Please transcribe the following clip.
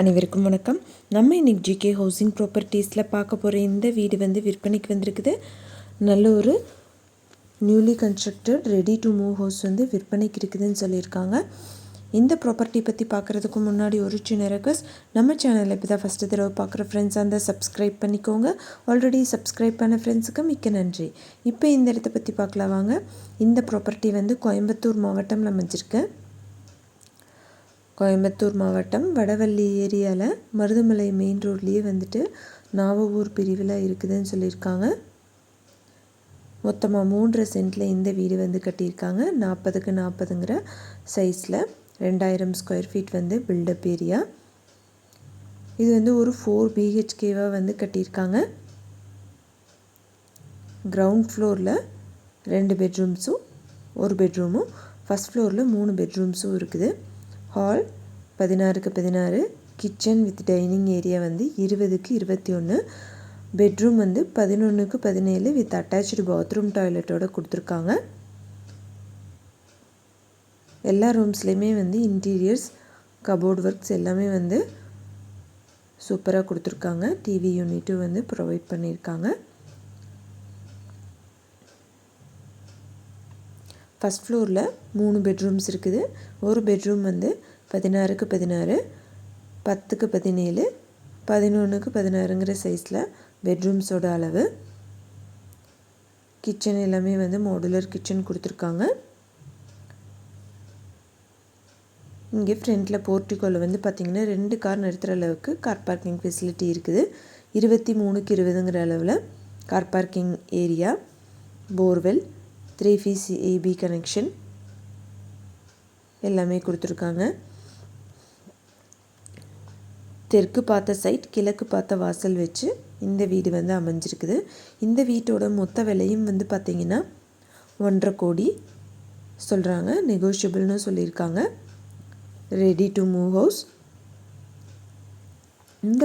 அனைவருக்கும் வணக்கம். நம்ம இன்றைக்கி ஜிகே ஹவுசிங் ப்ராப்பர்ட்டிஸில் பார்க்க போகிற இந்த வீடு வந்து விற்பனைக்கு வந்திருக்குது. நல்ல ஒரு newly constructed ready to move house வந்து விற்பனைக்கு இருக்குதுன்னு சொல்லியிருக்காங்க. இந்த ப்ராப்பர்ட்டி பற்றி பார்க்குறதுக்கு முன்னாடி ஒரு சின்ன ரெக்வஸ்ட் நம்ம சேனலில் இப்போ தான் ஃபஸ்ட்டு தடவை பார்க்குற ஃப்ரெண்ட்ஸ் அந்த சப்ஸ்கிரைப் பண்ணிக்கோங்க. ஆல்ரெடி சப்ஸ்கிரைப் பண்ண ஃப்ரெண்ட்ஸுக்கு மிக்க நன்றி. இப்போ இந்த இடத்த பற்றி பார்க்கலாம் வாங்க. இந்த ப்ராப்பர்ட்டி வந்து கோயம்புத்தூர் மாவட்டம்ல அமைஞ்சிருக்கு. கோயம்புத்தூர் மாவட்டம் வடவள்ளி ஏரியாவில் மருதமலை மெயின் ரோட்லேயே வந்துட்டு நாவூர் பிரிவில் இருக்குதுன்னு சொல்லியிருக்காங்க. மொத்தமாக மூன்றரை சென்ட்டில் இந்த வீடு வந்து கட்டியிருக்காங்க. நாற்பதுக்கு நாற்பதுங்கிற சைஸில் ரெண்டாயிரம் ஸ்கொயர் ஃபீட் வந்து பில்டப் ஏரியா இது வந்து ஒரு ஃபோர் பிஹெச்கேவாக வந்து கட்டியிருக்காங்க. கிரவுண்ட் ஃப்ளோரில் ரெண்டு பெட்ரூம்ஸும் ஒரு பெட்ரூமும் ஃபஸ்ட் ஃப்ளோரில் மூணு பெட்ரூம்ஸும் இருக்குது. ஹால் பதினாறுக்கு பதினாறு. கிச்சன் வித் டைனிங் ஏரியா வந்து இருபதுக்கு இருபத்தி ஒன்று பெட்ரூம் வந்து பதினொன்றுக்கு பதினேழு வித் அட்டாச்சு பாத்ரூம் டாய்லெட்டோட கொடுத்துருக்காங்க. எல்லா ரூம்ஸ்லேயுமே வந்து இன்டீரியர்ஸ் கபோர்ட் ஒர்க்ஸ் எல்லாமே வந்து சூப்பராக கொடுத்துருக்காங்க. டிவி யூனிட்டும் வந்து ப்ரொவைட் பண்ணியிருக்காங்க ஃபஸ்ட் ஃப்ளோரில் மூணு பெட்ரூம்ஸ் இருக்குது. ஒரு பெட்ரூம் வந்து பதினாறுக்கு பதினாறு பத்துக்கு பதினேழு பதினொன்றுக்கு பதினாறுங்கிற சைஸில் பெட்ரூம்ஸோட அளவு. கிச்சன் எல்லாமே வந்து மாடுலர் கிச்சன் கொடுத்துருக்காங்க. இங்கே ஃப்ரண்ட்டில் போர்ட்டிகோவில் வந்து பார்த்திங்கன்னா ரெண்டு கார் நிறுத்துகிற அளவுக்கு கார் பார்க்கிங் ஃபெசிலிட்டி இருக்குது. இருபத்தி மூணுக்கு இருபதுங்கிற அளவில் car parking area borewell three phase EB connection எல்லாமே கொடுத்துருக்காங்க. தெற்கு பார்த்த சைட் கிழக்கு பார்த்த வாசல் வச்சு இந்த வீடு வந்து அமைஞ்சிருக்குது. இந்த வீட்டோட மொத்த விலையும் வந்து பார்த்திங்கன்னா ஒன்றரை கோடி சொல்கிறாங்க நெகோஷியபிள்னு சொல்லியிருக்காங்க. ரெடி டு மூவ் ஹவுஸ் இந்த